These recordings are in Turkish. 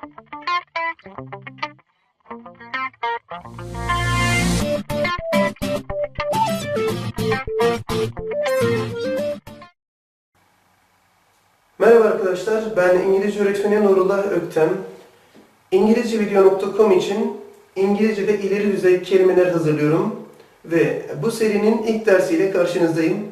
Merhaba arkadaşlar, ben İngilizce öğretmeni Nurullah Öktem. İngilizcevideo.com için İngilizce'de ileri düzey kelimeler hazırlıyorum ve bu serinin ilk dersiyle karşınızdayım.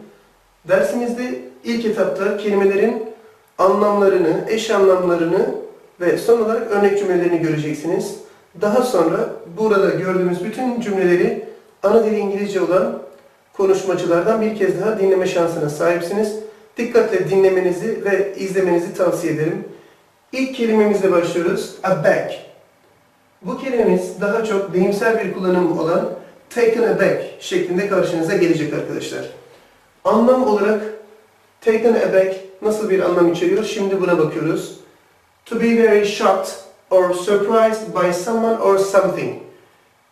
Dersimizde ilk etapta kelimelerin anlamlarını, eş anlamlarını ve son olarak örnek cümlelerini göreceksiniz. Daha sonra burada gördüğümüz bütün cümleleri ana dili İngilizce olan konuşmacılardan bir kez daha dinleme şansına sahipsiniz. Dikkatle dinlemenizi ve izlemenizi tavsiye ederim. İlk kelimemizle başlıyoruz. Aback. Bu kelimemiz daha çok deyimsel bir kullanım olan taken aback şeklinde karşınıza gelecek arkadaşlar. Anlam olarak taken aback nasıl bir anlam içeriyor? Şimdi buna bakıyoruz. To be very shocked or surprised by someone or something.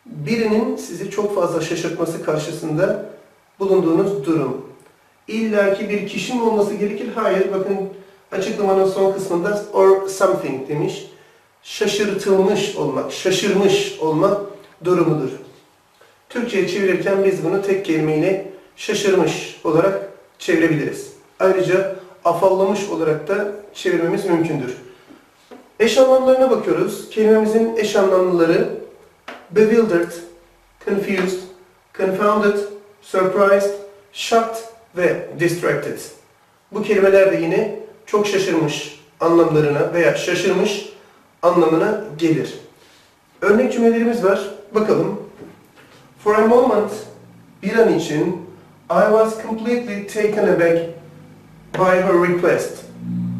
Birinin sizi çok fazla şaşırtması karşısında bulunduğunuz durum. İlla ki bir kişi mi olması gerekir? Hayır. Bakın açıklamanın son kısmında or something demiş. Şaşırtılmış olmak, şaşırmış olmak durumudur. Türkçe'ye çevirirken biz bunu tek kelimeyle şaşırmış olarak çevirebiliriz. Ayrıca afallamış olarak da çevirmemiz mümkündür. Eş anlamlarına bakıyoruz. Kelimemizin eş anlamlıları bewildered, confused, confounded, surprised, shocked ve distracted. Bu kelimeler de yine çok şaşırmış anlamlarına veya şaşırmış anlamına gelir. Örnek cümlelerimiz var. Bakalım. For a moment, bir an için, I was completely taken aback by her request.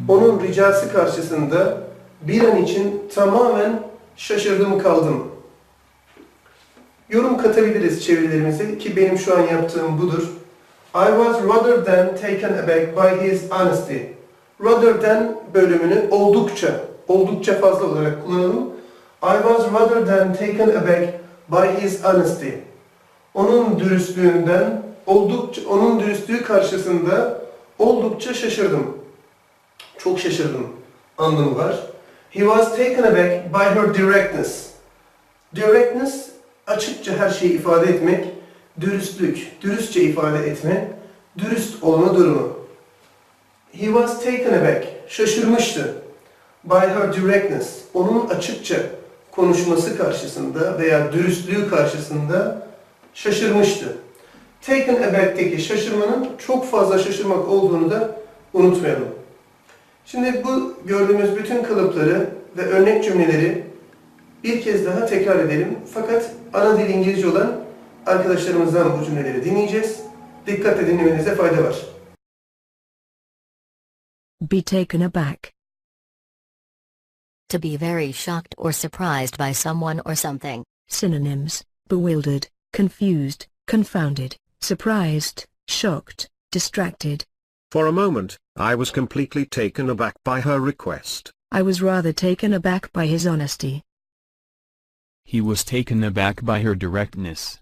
Onun ricası karşısında bir an için tamamen şaşırdım kaldım. Yorum katabiliriz çevirilerimize ki benim şu an yaptığım budur. I was rather than taken aback by his honesty. Rather than bölümünü oldukça, oldukça fazla olarak kullanalım. I was rather than taken aback by his honesty. Onun dürüstlüğünden, oldukça, onun dürüstlüğü karşısında oldukça şaşırdım. Çok şaşırdım anlamı var. He was taken aback by her directness. Directness açıkça her şeyi ifade etmek, dürüstlük, dürüstçe ifade etme, dürüst olma durumu. He was taken aback, şaşırmıştı. By her directness, onun açıkça konuşması karşısında veya dürüstlüğü karşısında şaşırmıştı. Taken aback'teki şaşırmanın çok fazla şaşırmak olduğunu da unutmayalım. Şimdi bu gördüğümüz bütün kalıpları ve örnek cümleleri bir kez daha tekrar edelim. Fakat ana dil İngilizce olan arkadaşlarımızdan bu cümleleri dinleyeceğiz. Dikkatle dinlemenize fayda var. Be taken aback. To be very shocked or surprised by someone or something. Synonyms bewildered, confused, confounded, surprised, shocked, distracted. For a moment, I was completely taken aback by her request. I was rather taken aback by his honesty. He was taken aback by her directness.